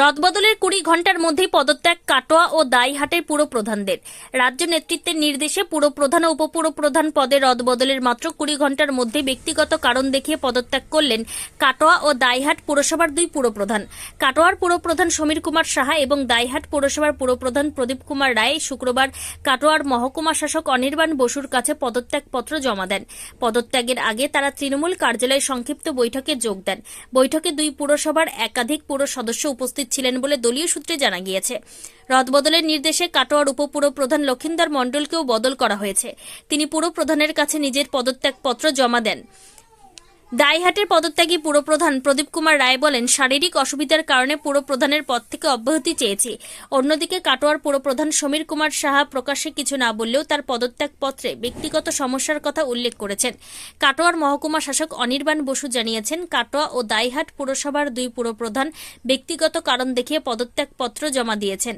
রদবদলের কুড়ি ঘণ্টার মধ্যেই পদত্যাগ কাটোয়া ও দাইহাটের পুরপ্রধানদের। রাজ্য নেতৃত্বের নির্দেশে পুরপ্রধান ও উপপুরপ্রধান পদে রদবদলের মাত্র কুড়ি ঘণ্টার মধ্যে ব্যক্তিগত কারণ দেখিয়ে পদত্যাগ করলেন কাটোয়া ও দাইহাট পুরসভার দুই পুরপ্রধান। কাটোয়ার পুরপ্রধান সমীর কুমার সাহা এবং দাইহাট পুরসভার পুরপ্রধান প্রদীপ কুমার রায় শুক্রবার কাটোয়ার মহকুমা শাসক অনির্বাণ বসুর কাছে পদত্যাগপত্র জমা দেন। পদত্যাগের আগে তারা তৃণমূল কার্যালয়ে সংক্ষিপ্ত বৈঠকে যোগ দেন। বৈঠকে দুই পুরসভার একাধিক পুর সদস্য উপস্থিত ছিলেন বলে দলীয় সূত্রে জানা গিয়েছে। রদবদলের নির্দেশে কাটোয়ার উপপুর প্রধান লক্ষিন্দর মণ্ডলকেও বদল করা হয়েছে। তিনি পুরপ্রধানের কাছে নিজের পদত্যাগপত্র জমা দেন। দাইহাটের পদত্যাগী পুরপ্রধান প্রদীপ কুমার রায় বলেন, শারীরিক অসুবিধার কারণে পুরপ্রধানের পদ থেকে অব্যাহতি চেয়েছি। অন্যদিকে কাটোয়ার পুরপ্রধান সমীর কুমার সাহা প্রকাশ্যে কিছু না বললেও তার পদত্যাগপত্রে ব্যক্তিগত সমস্যার কথা উল্লেখ করেছেন। কাটোয়ার মহকুমা শাসক অনির্বাণ বসু জানিয়েছেন, কাটোয়া ও দাইহাট পুরসভার দুই পুরপ্রধান ব্যক্তিগত কারণ দেখিয়ে পদত্যাগপত্র জমা দিয়েছেন।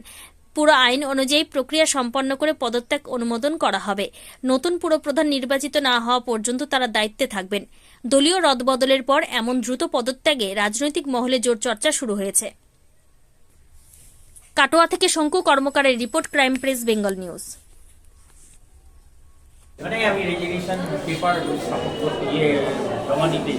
পুরো আইন অনুযায়ী প্রক্রিয়া সম্পন্ন করে পদত্যাগ অনুমোদন করা হবে। নতুন পুরপ্রধান নির্বাচিত না হওয়া পর্যন্ত তারা দায়িত্বে থাকবেন। দলীয় রদবদলের পর এমন দ্রুত পদত্যাগে রাজনৈতিক মহলে জোর চর্চা শুরু হয়েছে। কাটোয়া থেকে Shanku কর্মকারের report, crime press, Bengal news. আমি রেজিগনেশন পেপার জমা দিতে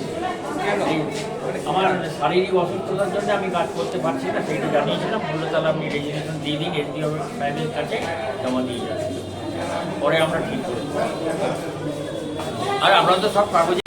আমার শারীরিক অসুস্থতার জন্য আমি কাজ করতে পারছি না, সেইটা জানিয়েছিলাম। বলল, তাহলে আপনি রেজিগনেশন দিয়ে দিন, এসডি সাহেবের কাছে জমা দিয়ে যাচ্ছি পরে আমরা ঠিক করি আর আমরা তো সব কাগজে